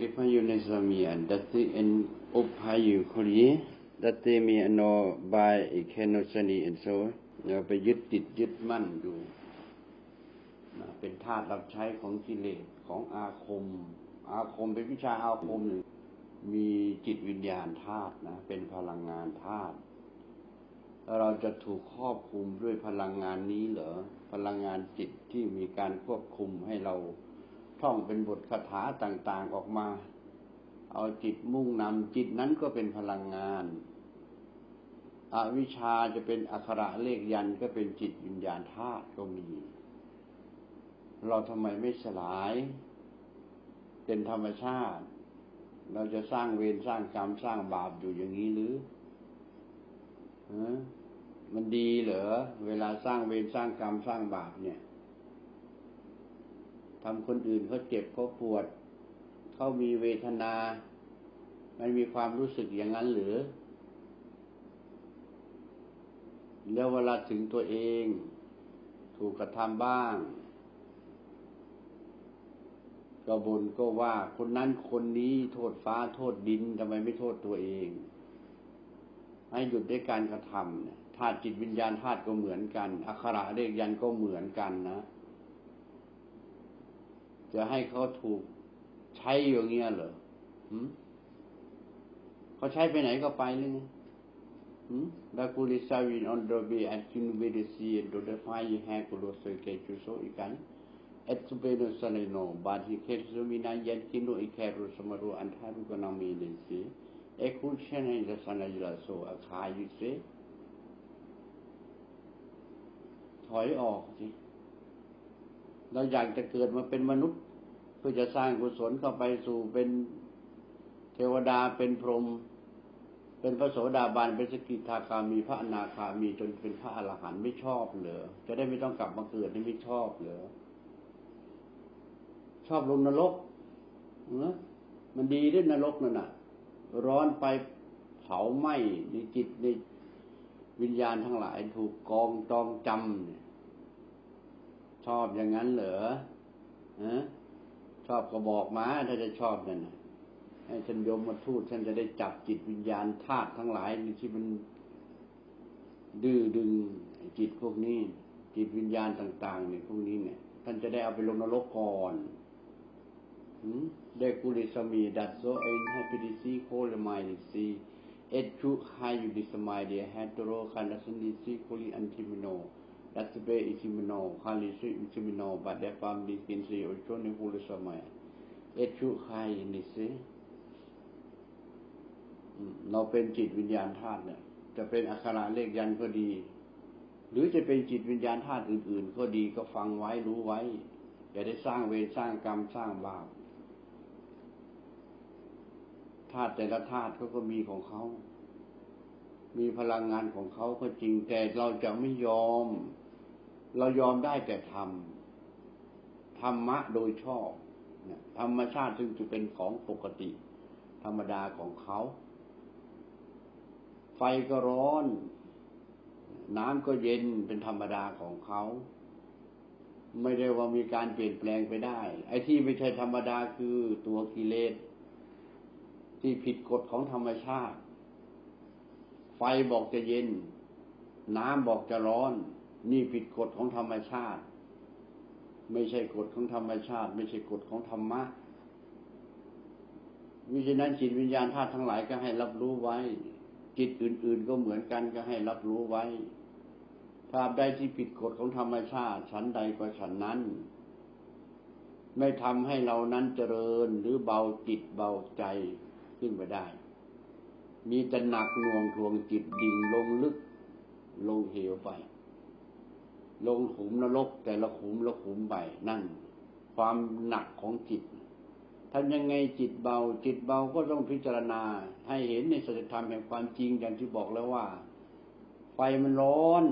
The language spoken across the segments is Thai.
Ipayunizamian dati en upayu kuri dati mi ano by ekenosani and so เราไปยึดติดยึดมั่นอยู่ เป็นธาตุรับใช้ของกิเลสของอาคม อาคมเป็นวิชาอาคมหนึ่งมีจิตวิญญาณธาตุนะ เป็นพลังงานธาตุเราจะถูกครอบคุมด้วยพลังงานนี้เหรอ พลังงานจิตที่มีการควบคุมให้เรา ท่องเป็นบทคาถาต่างๆออกมา เอาจิตมุ่งนำจิตนั้นก็เป็นพลังงานอวิชชาจะเป็นอักขระเลขยันก็เป็นจิตวิญญาณธาตุก็มี เราทำไมไม่สลาย เป็นธรรมชาติ เราจะสร้างเวรสร้างกรรมสร้างบาปอยู่อย่างนี้หรือมันดีเหรอเวลาสร้างเวรสร้างกรรมสร้างบาปเนี่ย ทำคนอื่นเขาเจ็บเขาปวด เขามีเวทนา มันมีความรู้สึกอย่างนั้นหรือ แล้วเวลาถึงตัวเอง ถูกกระทำบ้างก็บนก็ว่าคนนั้นคนนี้โทษฟ้าโทษดินทำไมไม่โทษตัวเอง ให้หยุดด้วยการกระทำเนี่ยธาตุจิตวิญญาณธาตุก็เหมือนกันอักขระเลขยันก็เหมือนกันนะ จะให้เขาถูกใช้อย่างเงี้ยเหรอเขาใช้ไปไหนก็ไปเลยไงดาคูลิซาวินออนดบีอันคินเวเดซีโดเดฟายแฮกุโลสเกจูโซอีกันเอตุเบโนสันโนบาดิเคซูมินายันคิโนอีแครุสมารุอันทารุกนามีเลซีเอคุชเชนให้จะสันยุลาโซอาคายุเซถอยออกสิ เราอยากจะเกิดมาเป็นมนุษย์ เพื่อจะสร้างกุศลเข้าไปสู่เป็นเทวดาเป็นพรหมเป็นพระโสดาบันเป็นสกิทาคามีพระอนาคามีจนเป็นพระอรหันต์ไม่ชอบเหรอจะได้ไม่ต้องกลับมาเกิดไม่ชอบเหรอชอบลงนรกเนอะมันดีด้วยนรกนั่นน่ะ ร้อนไปเผาไหม้ในจิตในวิญญาณทั้งหลายถูกกองจองจำเนี่ย ชอบอย่างนั้นเหรอฮะชอบก็บอกมา ถ้าจะชอบนั่นให้ฉันยมมาทูตฉันจะได้จับจิตวิญญาณธาตุทั้งหลายที่มันดื้อดึงจิตพวกนี้ จิตวิญญาณต่าง ๆ เนี่ยพวกนี้เนี่ย ท่านจะได้เอาไปลงนรกก่อนได้กุลิสมีดัตโซเอ็นให้พิดิซีโคลไมลิซีเอ็ดชุไฮยูดิสมายเดียแฮตโรคันดัสนิซีโคลิอันติมิโน That's the way isimino, halisi isimino, but the family can see ocho ni hulu samaya. Echu hai ni si เราเป็นจิตวิญญาณธาตุเนี่ย จะเป็นอักขระเลขยันก็ดี หรือจะเป็นจิตวิญญาณธาตุอื่น ๆ ก็ดีก็ฟังไว้รู้ไว้ อย่าได้สร้างเวรสร้างกรรมสร้างบาปธาตุแต่ละธาตุเขาก็มีของเขา มีพลังงานของเขาก็จริงแต่เราจะไม่ยอม เรายอมได้แต่ทำธรรมะโดยชอบธรรมชาติซึ่งจะเป็นของปกติ ธรรมดาของเขา ไฟก็ร้อน น้ำก็เย็นเป็นธรรมดาของเขาไม่ได้ว่ามีการเปลี่ยนแปลงไปได้ ไอ้ที่ไม่ใช่ธรรมดาคือตัวกิเลสที่ผิดกฎของธรรมชาติ ไฟบอกจะเย็น น้ำบอกจะร้อน นี่ผิดกฎของธรรมชาติ ไม่ใช่กฎของธรรมชาติ ไม่ใช่กฎของธรรมะมิฉะนั้นจิตวิญญาณธาตุทั้งหลายก็ให้รับรู้ไว้ จิตอื่น ๆ ก็เหมือนกันก็ให้รับรู้ไว้ภาพใดที่ผิดกฎของธรรมชาติฉันใดก็ฉันนั้น ไม่ทำให้เรานั้นเจริญหรือเบาจิตเบาใจขึ้นไปได้ มีแต่หนักหน่วงทวงจิตดิ่งลงลึกลงเหวไป ลงขุมนรกแต่ละขุมละขุมไปนั่น ความหนักของจิตทำยังไงจิตเบา จิตเบาก็ต้องพิจารณา ให้เห็นในสัจธรรมแห่งความจริงอย่างที่บอกแล้วว่า ไฟมันร้อน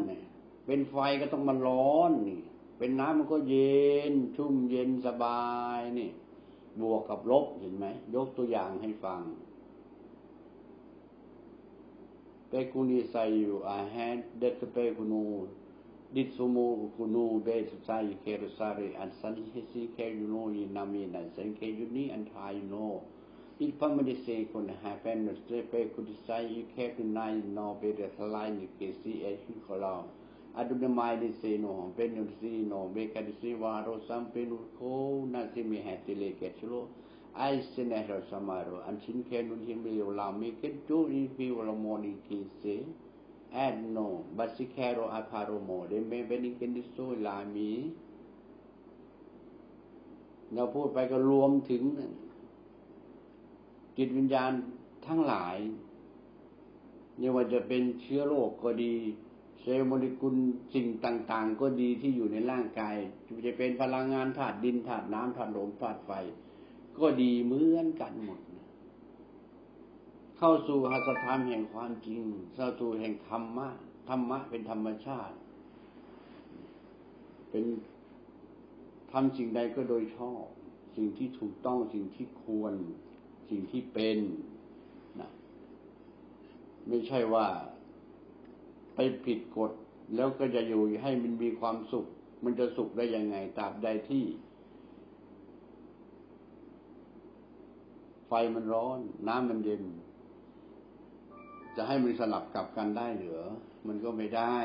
เป็นไฟก็ต้องมันร้อนนี่ เป็นน้ำมันก็เย็น ชุ่มเย็นสบายนี่ บวกกับลบเห็นไหม ยกตัวอย่างให้ฟังเปกุณีใส่ Ditsumo Kunu care, sorry, and Sanhisi Keruno Yinami and need and I know. It family say could happen the strafe could say you care kept nine no better line you can see as you call out. I do the mind say no, Ben you see no, make a see waro something cold, nothing me had to lay get slow. I sin at her samaro and sin can him be allow me get two in people morning kids say. Tu ni pi wa mo ni ki se and no basikero aparomo de me benikin so ลามี เราพูดไปก็รวมถึง จิตวิญญาณทั้งหลายไม่ว่าจะเป็นเชื้อโรคก็ดี เซลล์โมเลกุลสิ่งต่าง ๆ ก็ดีที่อยู่ในร่างกาย จะเป็นพลังงานธาตุดินธาตุน้ำธาตุลมธาตุไฟ ก็ดีเหมือนกันหมด เข้าสู่หัสธรรมแห่งความจริงเข้าสู่แห่งธรรมะ ธรรมะเป็นธรรมชาติ เป็นทำสิ่งใดก็โดยชอบ สิ่งที่ถูกต้องสิ่งที่ควร สิ่งที่เป็นนะไม่ใช่ว่าไปผิดกฎแล้วก็จะอยู่ให้มันมีความสุข มันจะสุขได้ยังไงตราบใดที่ ไฟมันร้อน น้ำมันเย็น จะให้มันสลับกลับกันได้เหรือมันก็ไม่ได้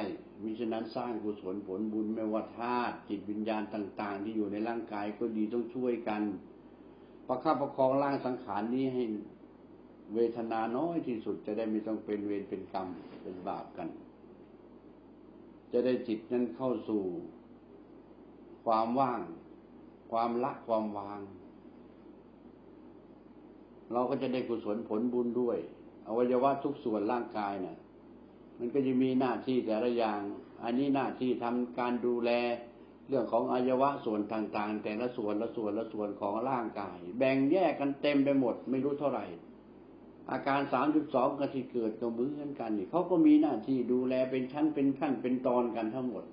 มิฉะนั้นสร้างกุศลผลบุญไม่ว่าธาตุจิตวิญญาณต่าง ๆ ที่อยู่ในร่างกายก็ดีต้องช่วยกัน ประคับประคองร่างสังขารนี้ให้เวทนาน้อยที่สุดจะได้ไม่ต้องเป็นเวรเป็นกรรมเป็นบาปกัน จะได้จิตนั้นเข้าสู่ ความว่าง ความละความวาง เราก็จะได้กุศลผลบุญด้วย อวัยวะทุกส่วนร่างกายเนะ่ยมันก็จะมีหน้าที่แต่ละอย่าง อันนี้หน้าที่ทำการดูแล เรื่องของอวัยวะส่วนต่างๆ แต่ละส่วนละส่วนละส่วนของร่างกาย แบ่งแยกกันเต็มไปหมดไม่รู้เท่าไหร่ อาการสามสิบสองก็ที่เกิดก็เหมือนกันนี่เขาก็มีหน้าที่ดูแลเป็นชั้นเป็นขั้นเป็นตอนกันทั้งหมด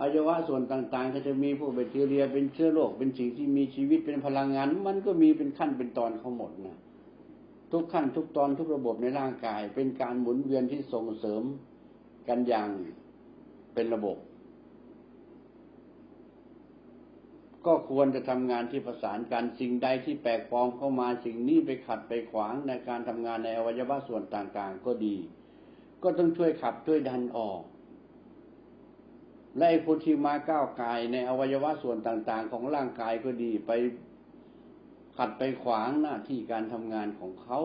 อวัยวะส่วนต่างๆก็จะมีพวกแบคทีเรียเป็นเชื้อโรคเป็นสิ่งที่มีชีวิตเป็นพลังงาน มันก็มีเป็นขั้นเป็นตอนเขาหมดนะ ทุกขั้นทุกตอนทุกระบบในร่างกาย เป็นการหมุนเวียนที่ส่งเสริมกันอย่างเป็นระบบ ก็ควรจะทำงานที่ประสานกันสิ่งใดที่แปลกปลอมเข้ามาสิ่งนี้ไปขัดไปขวางในการทำงานในอวัยวะส่วนต่างๆ ก็ดี ก็ต้องช่วยขับช่วยดันออกและไอ้คนที่มาก้าวกายในอวัยวะส่วนต่างๆ ของร่างกายก็ดีไป ขัดไปขวางหน้าที่การทำงานของเขา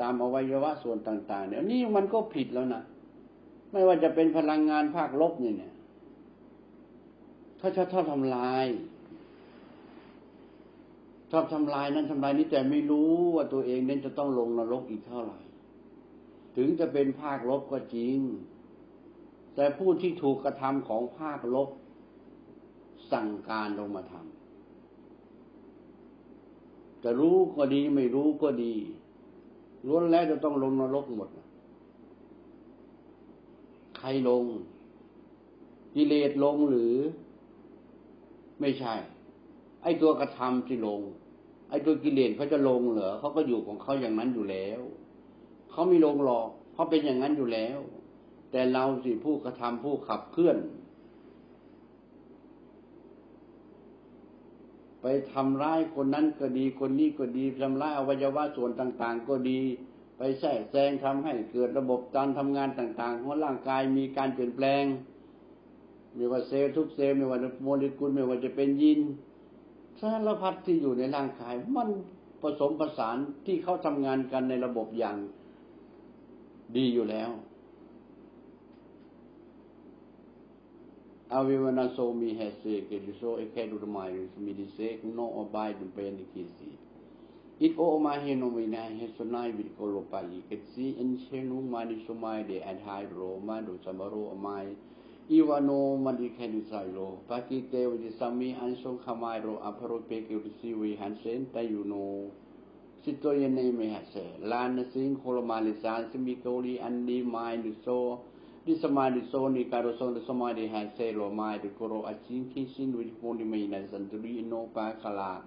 ตามอวัยวะส่วนต่าง ๆ เนี่ยนี่มันก็ผิดแล้วนะไม่ว่าจะเป็นพลังงานภาคลบเนี่ยเนี่ยถ้าชอบทำลาย ชอบทำลายนั้นทำลายนี้แต่ไม่รู้ว่าตัวเองนั้นจะต้องลงนรกอีกเท่าไหร่ ถึงจะเป็นภาคลบก็จริง แต่ผู้ที่ถูกกระทำของภาคลบสั่งการลงมาทำ จะรู้ก็ดีไม่รู้ก็ดีล้วนแล้วจะต้องลงนรกหมด ใครลง กิเลสลงหรือ ไม่ใช่ ไอ้ตัวกระทำที่ลง ไอ้ตัวกิเลสเขาจะลงเหรอเขาก็อยู่ของเขาอย่างนั้นอยู่แล้วเขาไม่ลงหรอกเขาเป็นอย่างนั้นอยู่แล้ว แต่เราสิผู้กระทำผู้ขับเคลื่อน ไปทำร้ายคนนั้นก็ดีคนนี้ก็ดีทำร้ายอวัยวะส่วนต่างๆ ก็ดี ไปแทรกแซงทำให้เกิดระบบการทำงานต่างๆ ของร่างกายมีการเปลี่ยนแปลง ไม่ว่าเซลล์ทุกเซลล์ไม่ว่าโมเลกุลไม่ว่าจะเป็นยินสารพัดที่อยู่ในร่างกาย มันผสมผสานที่เขาทำงานกันในระบบอย่างดีอยู่แล้ว he so nai vi ko lo pai ke si en che nu ma ni so mai de ad hai ro ma do samaro mai iwano ma di ke ni sai lo pa ki te wi sami an so khamai ro aparo pe ke si wi han sen ta you no สิตัวยันในไม่หัดเสลานสิงโคลมาลิสานสมิโกลีอันดีไมน์โซ di samadhi so Nisamari soni karo soni samari han se lo mai de koro achin kishin with poni mai na santuri no pa kala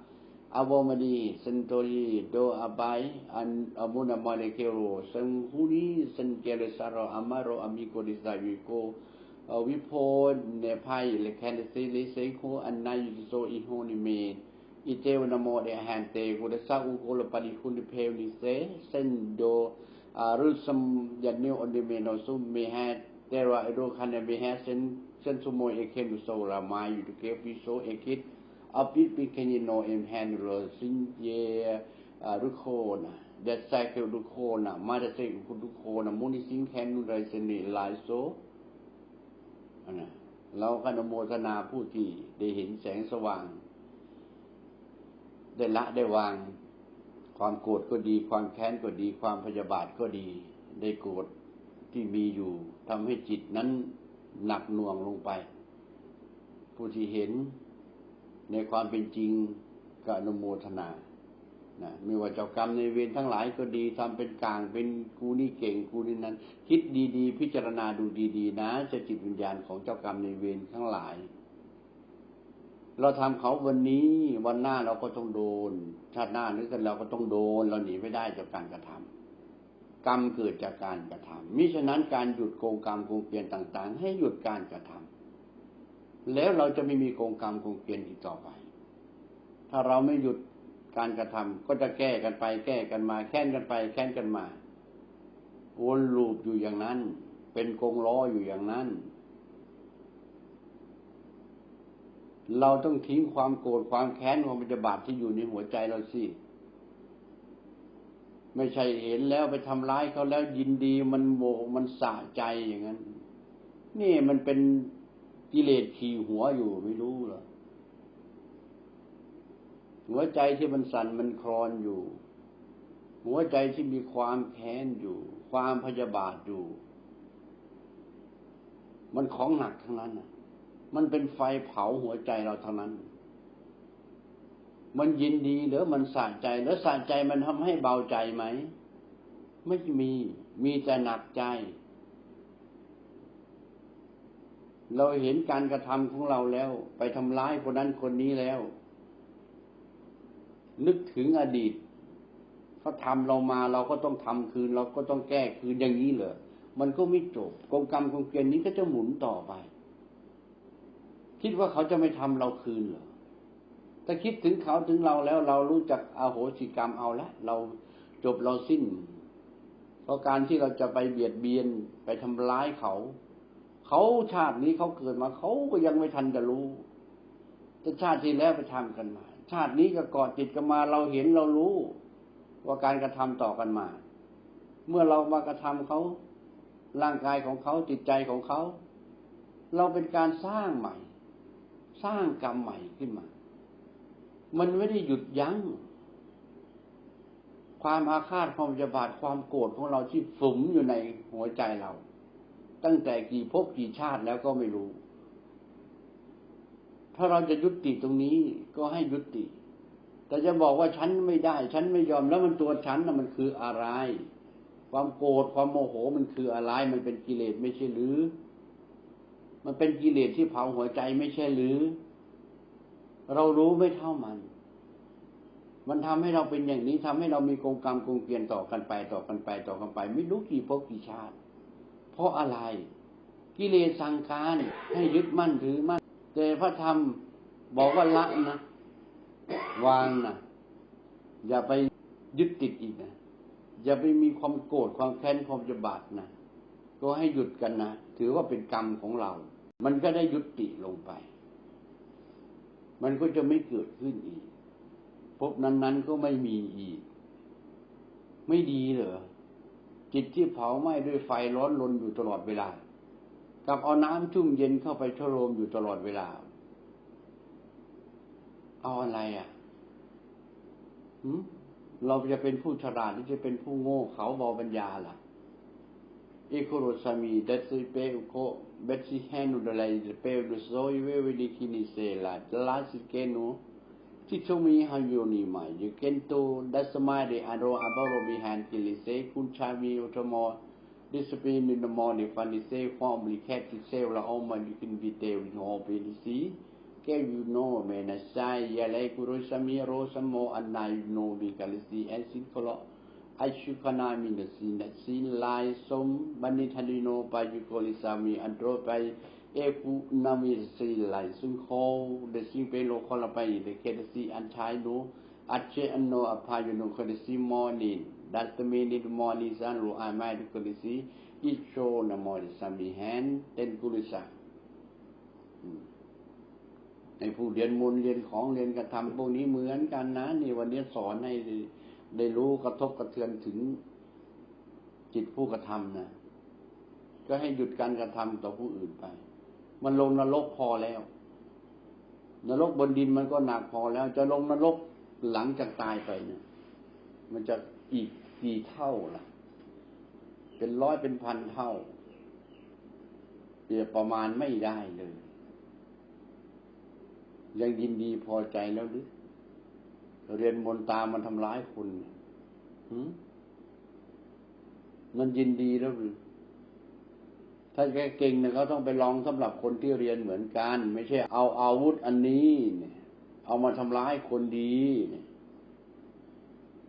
avomadi santori do abai an amuna male kero sanghuri sankele saro amaro amiko disayu ko vipo ne pai le kan se le se ko anai so i honi me ite wana mo de han te ko de sa u ko lo pali hun pe ni se sen do เจวนโมเดแฮนเตกุเดซาอุโกลปาริคุณเพลนิเซเซนโดรุสมยันนิโอนิเมโนซุมเมฮดเตระโรคันเมฮดเซนเซนซุโมเอเคนุโซรามายูตุเกฟิโซเอคิดอปิปิเคนโนเอ็มแฮนโรซินเยรุโคนะ that cycle ดุโคนะมาจะเซกุดุโคนะมุนิสิงแคนนุไรเซนิลายโซอันนะเราก็นโมทนาผู้ที่ได้เห็นแสงสว่าง ได้ละได้วาง ความโกรธก็ดี ความแค้นก็ดี ความพยาบาทก็ดีได้โกรธที่มีอยู่ทำให้จิตนั้นหนักหน่วงลงไป ผู้ที่เห็นในความเป็นจริงก็อนุโมทนานะไม่ว่าเจ้ากรรมในเวรทั้งหลายก็ดีทำเป็นกลางเป็นกูนี่เก่งกูนี่นั้น คิดดีๆ พิจารณาดูดีๆ นะจะจิตวิญญาณของเจ้ากรรมในเวรทั้งหลาย เราทำเขาวันนี้วันหน้าเราก็ต้องโดน ชาติหน้านึกกันเราก็ต้องโดน เราหนีไม่ได้จากการกระทำกรรมเกิดจากการกระทำมิฉะนั้นการหยุดโกงกรรมโกงเปลี่ยนต่าง ๆ ให้หยุดการกระทำแล้วเราจะไม่มีโกงกรรมโกงเปลี่ยนอีกต่อไป ถ้าเราไม่หยุดการกระทำก็จะแก้กันไป แก้กันมา แค้นกันไป แค้นกันมาวนลูปอยู่อย่างนั้น เป็นกงล้ออยู่อย่างนั้น เราต้องทิ้งความโกรธความแค้นความปฏิบัติที่อยู่ในหัวใจเราสิ ไม่ใช่เห็นแล้วไปทำร้ายเขาแล้วยินดีมันโมมันสะใจอย่างนั้น นี่มันเป็นกิเลสขี่หัวอยู่ไม่รู้หรอหัวใจที่มันสั่นมันคลอนอยู่ หัวใจที่มีความแค้นอยู่ ความพยาบาทอยู่ มันของหนักทั้งนั้นนะ มันเป็นไฟเผาหัวใจเราเทั้งนั้น มันยินดีหรือมันสะใจแล้วสะใจมันทำให้เบาใจไหม ไม่มี มีแต่หนักใจ เราเห็นการกระทำของเราแล้ว ไปทำร้ายคนนั้นคนนี้แล้ว นึกถึงอดีตเขาทำเรามาเราก็ต้องทำคืน เราก็ต้องแก้คืนอย่างนี้เลยมันก็ไม่จบกงกรรมกงเกณฑ์นี้ก็จะหมุนต่อไป คิดว่าเขาจะไม่ทำเราคืนเหรอถ้าคิดถึงเขาถึงเราแล้วเรารู้จักอาโหสิกรรมเอาละเราจบเราสิ้น เพราะการที่เราจะไปเบียดเบียนไปทำร้ายเขา เขาชาตินี้เขาเกิดมาเขาก็ยังไม่ทันจะรู้แต่ชาติที่แล้วไปทำกันมา ชาตินี้ก็กอดติดกันมาเราเห็นเรารู้ ว่าการกระทำต่อกันมา เมื่อเรามากระทำเขาร่างกายของเขาจิตใจของเขา เราเป็นการสร้างใหม่ สร้างกรรมใหม่ขึ้นมา มันไม่ได้หยุดยัง้ง ความอาฆาตความจะบาดความโกรธของเราที่ฝุมอยู่ในหัวใจเรา ตั้งแต่กี่ภพกี่ชาติแล้วก็ไม่รู้ ถ้าเราจะยุติตรงนี้ก็ให้ยุติ แต่จะบอกว่าฉันไม่ได้ ฉันไม่ยอมแล้วมันตัวฉันน่ะมันคืออะไร ความโกรธความโมโหมันคืออะไร มันเป็นกิเลสไม่ใช่หรือ มันเป็นกิเลสที่เผาหัวใจไม่ใช่หรือ เรารู้ไม่เท่ามัน มันทำให้เราเป็นอย่างนี้ทำให้เรามีกงกรรมกงเกลียนต่อกันไปต่อกันไปต่อกันไป ไม่รู้กี่พกี่ชาติ เพราะอะไร กิเลสสั่งการให้ยึดมั่นถือมั่นแต่พระธรรมบอกว่าละนะวางนะอย่าไปยึดติดอีกนะอย่าไปมีความโกรธความแค้นความจะบาดนะก็ให้หยุดกันนะ ถือว่าเป็นกรรมของเรา มันก็ได้ยุติลงไป มันก็จะไม่เกิดขึ้นอีก พบนั้น ๆ ก็ไม่มีอีก ไม่ดีเหรอ จิตที่เผาไหม้ด้วยไฟร้อนรนอยู่ตลอดเวลา กับเอาน้ำชุ่มเย็นเข้าไปชโลมอยู่ตลอดเวลา เอาอะไรอะเราจะเป็นผู้ฉลาดหรือจะเป็นผู้โง่เขาบอปัญญาล่ะเอโคโรสามีดัตเปโคเบติแฮนุดอะไรเปโดโค นิเซลาดลาสิเกโนที่ชมีฮายูนีมาอยู่เกนโตดัสมาเดอโรอาบาโรบิฮันกิลิเซคุณชามีอุตมอ discipline in the morning when they say formally catch the sale la oma you can be there in all see can you know man I say ya lai kuru sami ro samo anai no bi kalisi and sin kolo อาชุคนามินสินสินลายสมบันิทันิโนไปายุโกลิสามีอันโตรไปเอฟุนามิสิลายสุนโคเดสิงเปโลคอลไปเดเคเดสีอันชายโนอัจเจอันโนอภายุโนคเดสีมอนินดัตเมนิดมอนิซันรูอามายดุคเดสีอิโชนมอริสามีแฮนเตนกุลิสาในผู้เรียนมนเรียนของเรียนกระทำพวกนี้เหมือนกันนะในวันนี้สอนให้ ได้รู้กระทบกระเทือนถึงจิตผู้กระทำนะก็ให้หยุดการกระทำต่อผู้อื่นไป มันลงนรกพอแล้ว นรกบนดินมันก็หนักพอแล้ว จะลงนรกหลังจากตายไปเนี่ย มันจะอีกกี่เท่าล่ะ เป็นร้อยเป็นพันเท่าเดียประมาณไม่ได้เลย ยังยินดีพอใจแล้วหรือ เรียนมนตามันทำร้ายคุณมันยินดีแล้วหรือถ้าแกเก่งเนี่ยเขาต้องไปลองสำหรับคนที่เรียนเหมือนกัน ไม่ใช่เอาอาวุธอันนี้เนี่ยเอามาทำร้ายคนดี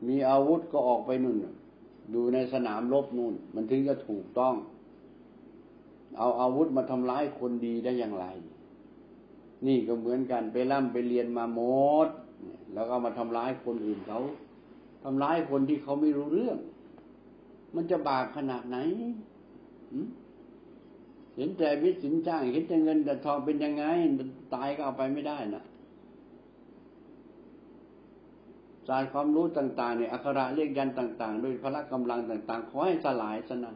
มีอาวุธก็ออกไปนู่น ดูในสนามรบนู่น มันถึงจะถูกต้อง เอาอาวุธมาทำร้ายคนดีได้อย่างไร นี่ก็เหมือนกันไปร่ำไปเรียนมาหมด แล้วก็มาทำร้ายคนอื่นเขาทำร้ายคนที่เขาไม่รู้เรื่อง มันจะบาปขนาดไหนเห็นแต่วิสินจ้าง เห็นแต่เงินแต่ทองเป็นยังไง ตายก็เอาไปไม่ได้นะศาสตร์ความรู้ต่างๆเนี่ยอักขระเรียกยันต่างๆด้วยพละกำลังต่างๆ ขอให้สลายซะนะ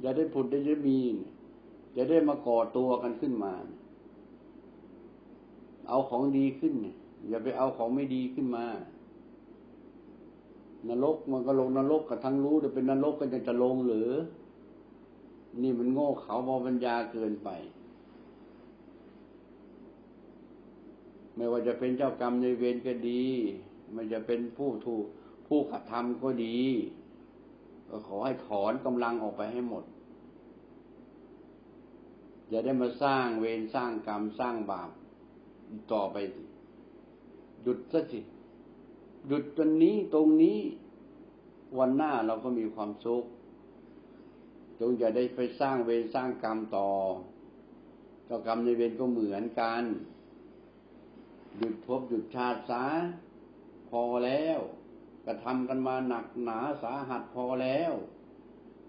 อย่าได้ผุดได้จะมีอย่าได้มาก่อตัวกันขึ้นมา เอาของดีขึ้นเนี่ย อย่าไปเอาของไม่ดีขึ้นมา นรกมันก็ลงนรกกับทั้งรู้แต่เป็นนรกก็ยังจะลงหรือ นี่มันโง่เขาบอปัญญาเกินไป ไม่ว่าจะเป็นเจ้ากรรมในเวรก็ดีไม่จะเป็นผู้ถูกผู้กระทำก็ดีก็ขอให้ถอนกำลังออกไปให้หมดอย่าได้มาสร้างเวรสร้างกรรมสร้างบาปต่อไป หยุดซะสิหยุดตรงนี้ตรงนี้วันหน้าเราก็มีความสุขจงอย่าได้ไปสร้างเวรสร้างกรรมต่อเจ้ากรรมในเวรก็เหมือนกัน หยุดพบหยุดชาติสาพอแล้วกระทำกันมาหนักหนาสาหัสพอแล้ว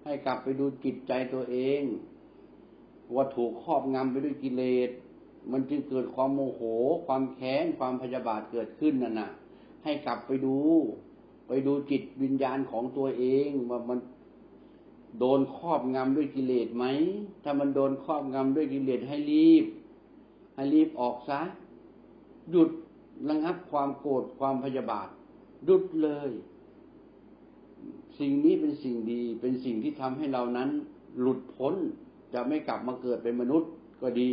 ให้กลับไปดูจิตใจตัวเอง ว่าถูกครอบงำไปด้วยกิเลส มันจึงเกิดความโมโห ความแค้น ความพยาบาทเกิดขึ้นนั่นนะให้กลับไปดู ไปดูจิตวิญญาณของตัวเองว่ามันโดนครอบงำด้วยกิเลสไหม ถ้ามันโดนครอบงำด้วยกิเลสให้รีบ ให้รีบออกซะ หยุดระงับความโกรธความพยาบาทหยุดเลย สิ่งนี้เป็นสิ่งดี เป็นสิ่งที่ทำให้เรานั้น หลุดพ้น จะไม่กลับมาเกิดเป็นมนุษย์ก็ดี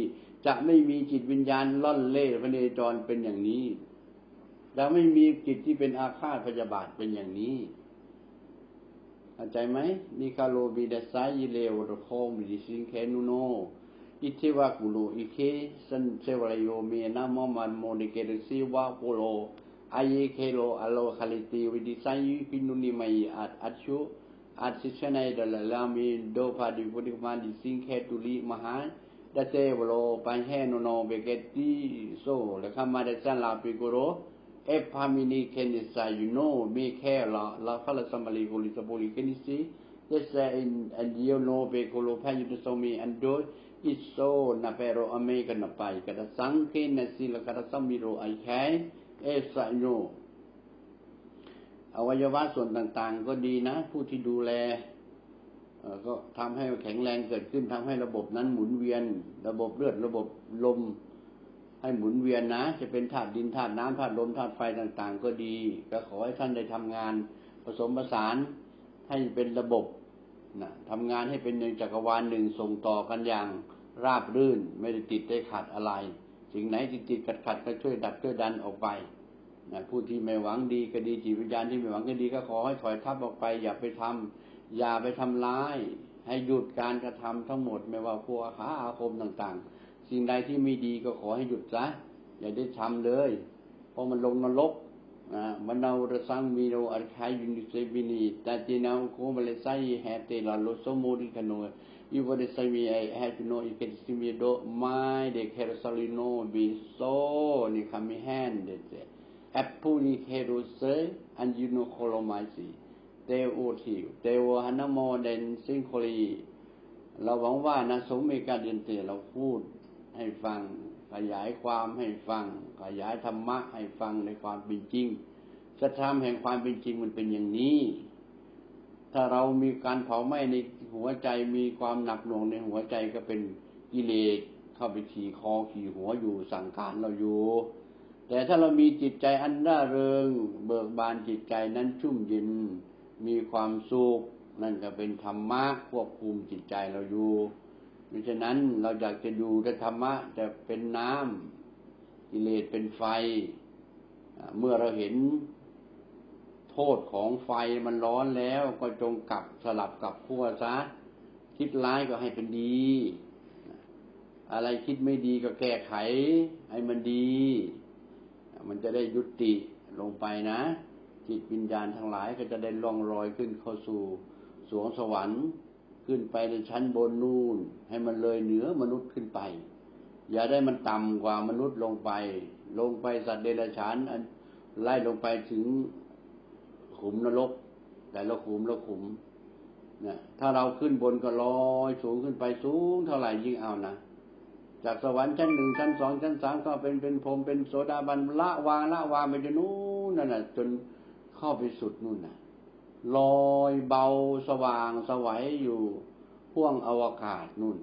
จะไม่มีจิตวิญญาณล่อนเล่พเนจรเป็นอย่างนี้ จะไม่มีจิตที่เป็นอาฆาตพยาบาทเป็นอย่างนี้เข้าใจไหมนิคาโลบิเดสายเลวรโคมดิสิงเคนุโนอิทิวากุโลอิเคสันเซวรโยเมนามอมันโมนิเกรซีวาโคโลอายเคโลอโลคาลิตีวิดิสัยพินุนิมัยอัดอัชชุอัดสิชนัยดลลามีโดฟาดิบุติมาดิสิงเคตุลีมหา ดเตวโลปัญเฮโนโนเบเกติโซเลคามาเดซันลาปิโกโรเอพามินีเคนิสายูโนมีแค่ลาลาฟาลสัมมาลีโกลิสโบลิเคนิซีเดซาอินอันเดียโนเบโกโลพายุตโซมีอันโดอิโซนาเปโรอเมกันนไปกระสังเคนสิลกระสัมมิโรไอแคเอสาโนอวัยวะส่วนต่างๆ ก็ดีนะ ผู้ที่ดูแล ก็ทำให้แข็งแรงเกิดขึ้นทำให้ระบบนั้นหมุนเวียน ระบบเลือดระบบลม ให้หมุนเวียนนะ จะเป็นธาตุดินธาตุน้ำธาตุลมธาตุไฟต่างๆ ก็ดี ก็ขอให้ท่านได้ทำงานผสมผสานให้เป็นระบบนะทำงานให้เป็นหนึ่งจักรวาลหนึ่งส่งต่อกันอย่างราบรื่น ไม่ได้ติดได้ขัดอะไร สิ่งไหนที่ติดขัดขัดก็ช่วยดัดช่วยดันออกไปนะผู้ที่ไม่หวังดีก็ดีจิตวิญญาณที่ไม่หวังก็ดีก็ขอให้ถอยทับออกไป อย่าไปทำ อย่าไปทำร้าย ให้หยุดการกระทำทั้งหมด ไม่ว่าพวกขาอาคมต่างๆ สิ่งใดที่ไม่ดีก็ขอให้หยุดซะอย่าได้ทำเลย เพราะมันลงนรกนะมันเอาระสังมีโนอัรคายยุนิเซบินีแต่จีนาโคมาเลไซแฮเตลาโลโซโมดิคโนอีวอเดไซมีไอแฮปโนอีเกซิมีโดไม่เดเคโรซาลิโนบิโซนี่คำมีแฮนเดเจแอปปูนิเคโรเซอันยูโนโคโลไมซี โอทิวเตโอฮันโมเดนซิงโคลีเราหวังว่านะสมมีการเรียนเตเราพูดให้ฟัง ขยายความให้ฟัง ขยายธรรมะให้ฟังในความเป็นจริงสธรรมแห่งความเป็นจริงมันเป็นอย่างนี้ ถ้าเรามีการเผาไหม้ในหัวใจมีความหนักหน่วงในหัวใจก็เป็นกิเลสเข้าไปขี่คอขี่หัวอยู่สั่งการเราอยู่แต่ถ้าเรามีจิตใจอันร่าเริง เบิกบานจิตใจนั้นชุ่มเย็น มีความสุขนั่นก็เป็นธรรมะควบคุมจิตใจเราอยู่เพราะฉะนั้นเราอยากจะดูแต่ธรรมะจะเป็นน้ำกิเลสเป็นไฟ เมื่อเราเห็นโทษของไฟมันร้อนแล้วก็จงกลับสลับกับขั้วซะคิดร้ายก็ให้เป็นดี อะไรคิดไม่ดีก็แก้ไข ให้มันดี มันจะได้ยุติลงไปนะ จิตวิญญาณทั้งหลายก็จะได้ล่องรอยขึ้นเข้าสู่สวงสวรรค์ขึ้นไปในชั้นบนนู่น ให้มันเลยเหนือมนุษย์ขึ้นไป อย่าได้มันต่ำกว่ามนุษย์ลงไป ลงไปสัตว์เดรัจฉานไล่ลงไปถึงขุมนรก แต่ละขุมละขุมนี่ถ้าเราขึ้นบนก็ลอยสูงขึ้นไปสูงเท่าไหร่ยิ่งเอานะจากสวรรค์ชั้นหนึ่งชั้นสองชั้นสามก็เป็นเป็นพรมเป็นโสดาบันละวางละวางไปจนนู้นนั่นน่ะจน เข้าไปสุดนู่นน่ะลอยเบาสว่างสวัยอยู่พ่วงอวกาศนู่น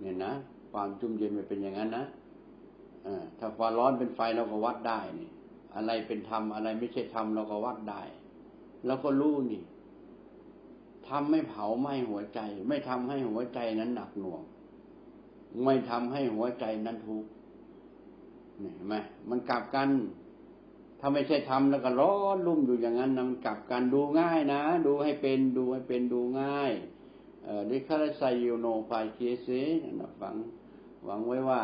เนี่ยนะความจุ่มเย็นมันเป็นอย่างนั้นนะถ้าความร้อนเป็นไฟเราก็วัดได้นี่อะไรเป็นธรรมอะไรไม่ใช่ธรรมเราก็วัดได้ แล้วก็รู้นี่ทำไม่เผาไหม้หัวใจ ไม่ทำให้หัวใจนั้นหนักหน่วง ไม่ทำให้หัวใจนั้นทุกข์นี่เห็นไหมมันกลับกัน ถ้าไม่ใช่ทำแล้วก็ร้อนรุ่มอยู่อย่างนั้นนำกลับกันดูง่ายนะ ดูให้เป็นดูให้เป็นดูง่ายเออดิคาร์ไซโยโนไฟเคเซนะฟังหวังไว้ว่า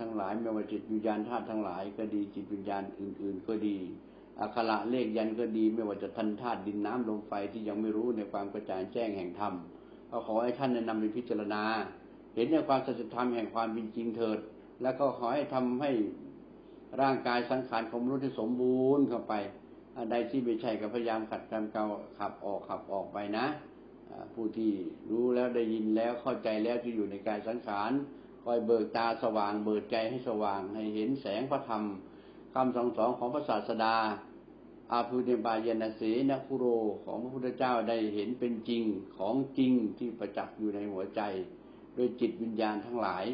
ทั้งหลายไม่ว่าจิตวิญญาณธาตุทั้งหลายก็ดีจิตวิญญาณอื่น ๆ ก็ดีอัคระเลขยันก็ดี ไม่ว่าจะทันธาตุดินน้ำลมไฟที่ยังไม่รู้ในความกระจ่างแจ้งแห่งธรรมก็ขอให้ท่านแนะนำไปพิจารณา เห็นในความสัจธรรมแห่งความเป็นจริงเถิด แล้วก็ขอให้ทำให้ ร่างกายสังขารของมนุษย์ที่สมบูรณ์เข้าไปใดที่ไม่ใช่ก็พยายามขัดกันเกาขับออกขับออกไปนะผู้ที่รู้แล้วได้ยินแล้วเข้าใจแล้วที่อยู่ในกายสังขารคอยเบิกตาสว่าง เบิกใจให้สว่าง ให้เห็นแสงพระธรรมคำสองสองของพระศาสดา อาภูเนบายนาสีนคุโรของพระพุทธเจ้าได้เห็นเป็นจริงของจริงที่ประจักษ์อยู่ในหัวใจ โดยจิตวิญญาณทั้งหลาย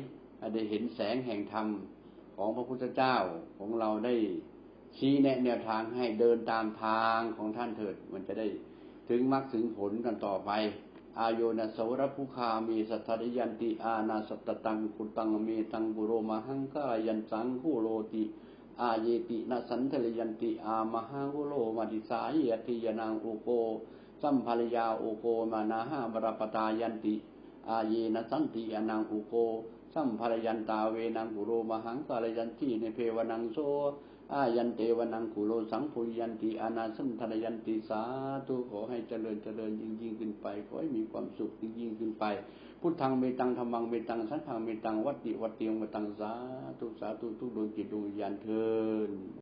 ได้เห็นแสงแห่งธรรม ของพระพุทธเจ้าของเราได้ชี้แนะแนวทางให้เดินตามทางของท่านเถิด มันจะได้ถึงมรรคถึงผลกันต่อไป อาโยนสวรภูคามีสัทธริยันติอาณาสัตตังกุตังเมตังบุโรมหังกายันสังคูโรติอาเยตินสันทริยันติอามหังคุโรมาดิสายติยนังโอโกสัมภรยาโอโกมานาหาบรปตายันติ อาเยนสันติอนังโอโก สัมภรยันตาเวนังกุโรมหังกาลยันที่ในเพวนังโซอายันเตวนังกุโรสังพุยันติอานาสัมธรยันติสาธุขอให้เจริญเจริญยิ่งยิ่งขึ้นไป ขอให้มีความสุขยิ่งยิ่งขึ้นไป พุทธังเมตังธรรมังเมตังสันทังเมตังวัตติวัตติยงเมตังสาธุสาธุทุกดวงจิตดวงวิญญาณเทิน